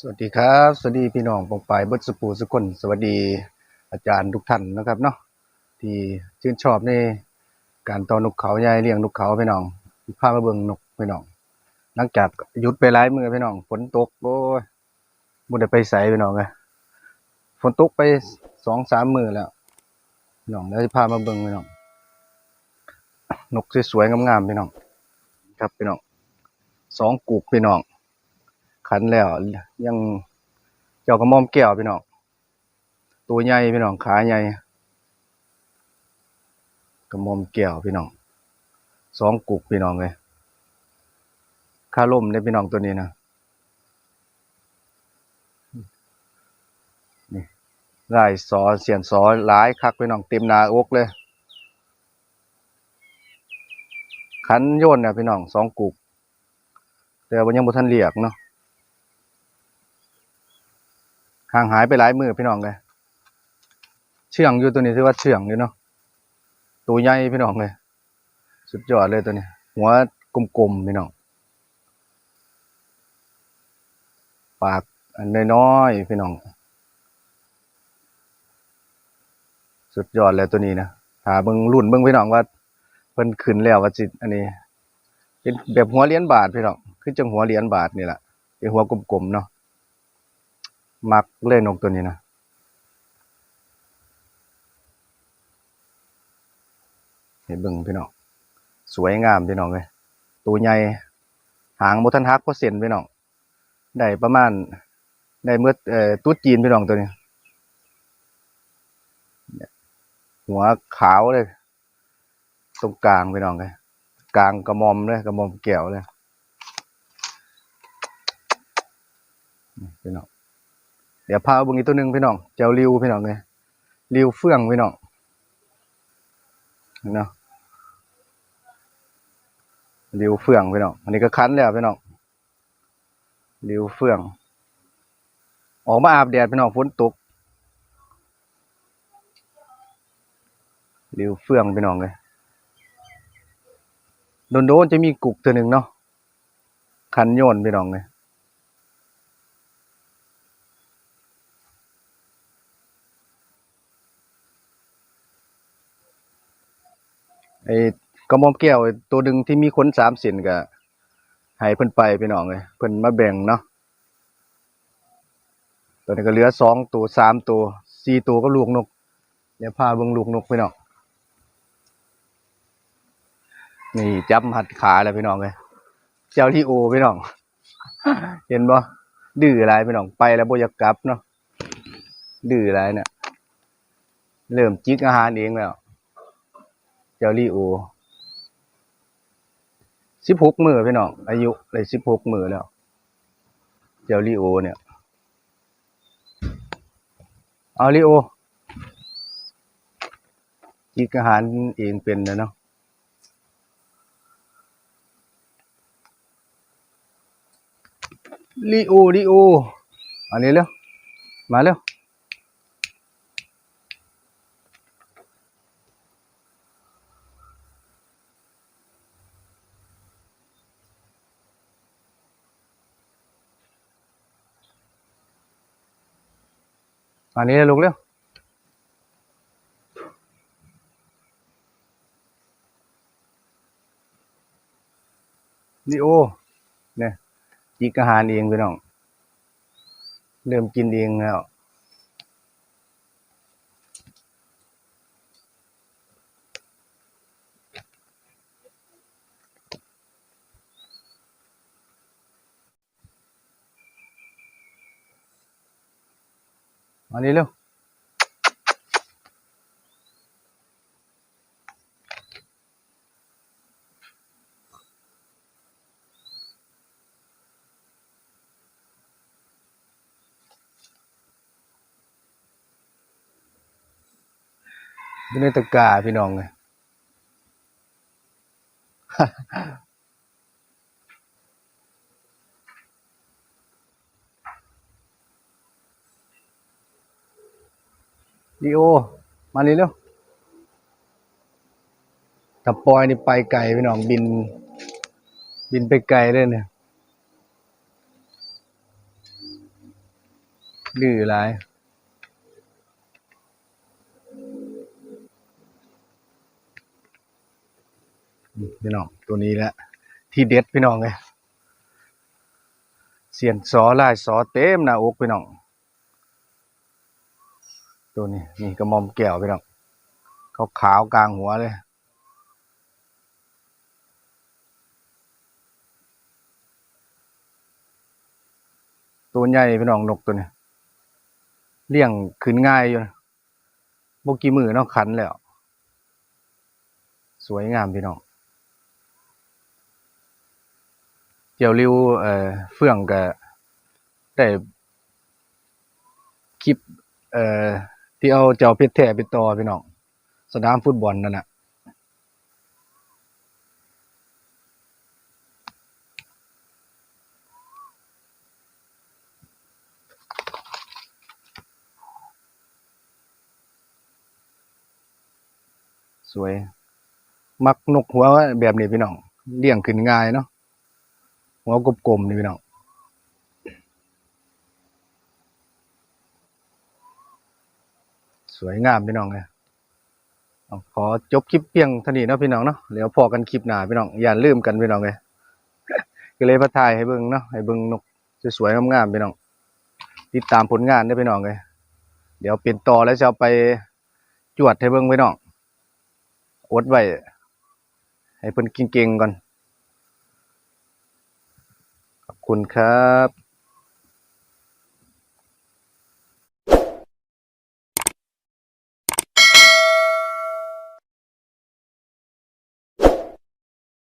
สวัสดีครับ สวัสดีพี่น้องปองปายบดสปูสุกคนสวัสดีอาจารย์ทุกท่านนะครับเนาะที่ชื่นชอบในการต่อนกเขาใหญ่เลี้ยงนกเขาพี่น้องพามาเบิ่งนกพี่น้องหลังจากหยุดไปหลายมือพี่น้องฝนตกโอ้ยบ่ได้ไปไสพี่น้องเอ้ยฝนตกไปสองสามมือแล้วพี่น้องแล้วสิพามาเบิ่งพี่น้องนกสวยๆงามๆพี่น้อง ครับพี่น้องสองกุกพี่น้อง ขันแล้ว ยังเจ้ากระมอมแก้วพี่น้องตัวใหญ่พี่น้องขาใหญ่กระมอมแก้วพี่น้องสองกุกพี่น้องเลยค่าล่มในพี่น้องตัวนี้นะนี่ลายสอเสียนสอหลายคักพี่น้องเต็มนาอกเลย ขันโยนเนี่ยพี่น้องสองกุก แต่ว่ายังบ่ทันเรียกเนาะ ห่างหายไปหลายมือพี่น้องเลยเชื่องอยู่ตัวนี้ถือว่าเชื่องอยู่เนาะตัวใหญ่พี่น้องเลยสุดยอดเลยตัวนี้ หัวกลมๆพี่น้องปากอันน้อยๆพี่น้อง สุดยอดเลยตัวนี้นะหาเบิ่งรุ่นเบิ่งพี่น้องว่าเพิ่นขึ้นแล้วว่าจิอันนี้ เป็นแบบหัวเหรียญบาทพี่น้องคือจังหัวเหรียญบาทนี่แหละเป็นหัวกลมๆเนาะ มักเล่นนกตัวนี้นะเห็นบิ่งพี่น้องสวยงามพี่น้องเลยตัวใหญ่หางโมทันฮักเปอเซ็นพี่น้องได้ประมาณได้เมื่ออตุ๊ดจีนพี่น้องตัวนี้ หัวขาวเลย ตรงกลางพี่น้องเลยกลางกระมอมเลยกระมอมแก้วเลยพี่น้อง เดี๋ยวพาเบิ่งอีกตัวหนึ่งพี่น้องเจ้าริวพี่น้องเลยริวเฟื่องพี่น้องเนาะริวเฟื่องพี่น้องอันนี้ก็คั้นแล้วพี่น้องริวเฟื่อง ออกมาอาบแดดพี่น้องฝนตกริวเฟื่องพี่น้องเลยโดนๆจะมีกุกตัวหนึ่งเนาะคันโยนพี่น้องเลย ไอ้กระมอมแก้วตัวหนึ่งที่มีขนสามเส้นก็ให้เพิ่นไปพี่น้องเลยเพิ่นมาแบ่งเนาะตัวนี้ก็เหลือสองตัวสามตัวสี่ตัวก็ลูกนกเดี๋ยวพาเบิ่งลูกนกพี่น้องนี่จับหัดขาแล้วพี่น้องเลยเจ้าที่โอพี่น้อง เห็นบ่ดื้ออะไรพี่น้องไปแล้วโบอยากกลับเนาะดื้ออะไรเนี่ยเริ่มจิกอาหารเองแล้ว เจ้าลีโอสิบหกมือพี่น้องอายุเลยสิบหกมือแล้ว เจ้าลีโอเนี่ยเอาลีโอกินอาหารเองเป็นนะเนาะลีโอลีโออันนี้เร็วมาเร็ว อันนี้เลยลูกเร็วนี่โอเนี่ยกินอาหารเองพี่น้อง เริ่มกินเองแล้ว อันนี้เร็วอยู่ในตะกร้าพี่น้องเล ดีโอ มานี่เร็วถ้าปอยนี่ไปไกลพี่น้องบิน บินไปไกลเลยเนี่ยดื้อหลายพี่น้องตัวนี้แหละที่เด็ดพี่น้องเลยเสียนสอลายสอเต็มหน้าอกพี่น้อง ตัวนี้นี่กระมอมแก้วพี่น้องขาขาวกลางหัวเลย ตัวใหญ่พี่น้องนกตัวนี้เลี้ยงขึ้นง่ายอยู่นะบกี่มือเนาะขันแล้ว สวยงามพี่น้องเจียวริวเอ่อเฟื่องก็ได้คลิปเอ่อ ที่เอาเจ้าเพชรแท้ไปต่อพี่น้องสนามฟุตบอลนั่นน่ะสวย มักนกหัวแบบนี้พี่น้องเลี้ยงขึ้นง่ายเนาะหัวกลมๆนี่พี่น้อง สวยงามพี่น้องเลยขอจบคลิปเพียงเท่านี้นะพี่น้องเนาะเดี๋ยวพอกันคลิปหน้าพี่น้องอย่าลืมกันพี่น้องเลยก็เลยมาถ่ายให้เบิ่งเนาะให้เบิ่งนกสวยๆงามๆพี่น้อง ติดตามผลงานได้พี่น้องเลยเดี๋ยวเป็นต่อแล้วจะไปจวดให้เบิ่งพี่น้องอดไว้ให้เพิ่นเก่งๆก่อนขอบคุณครับ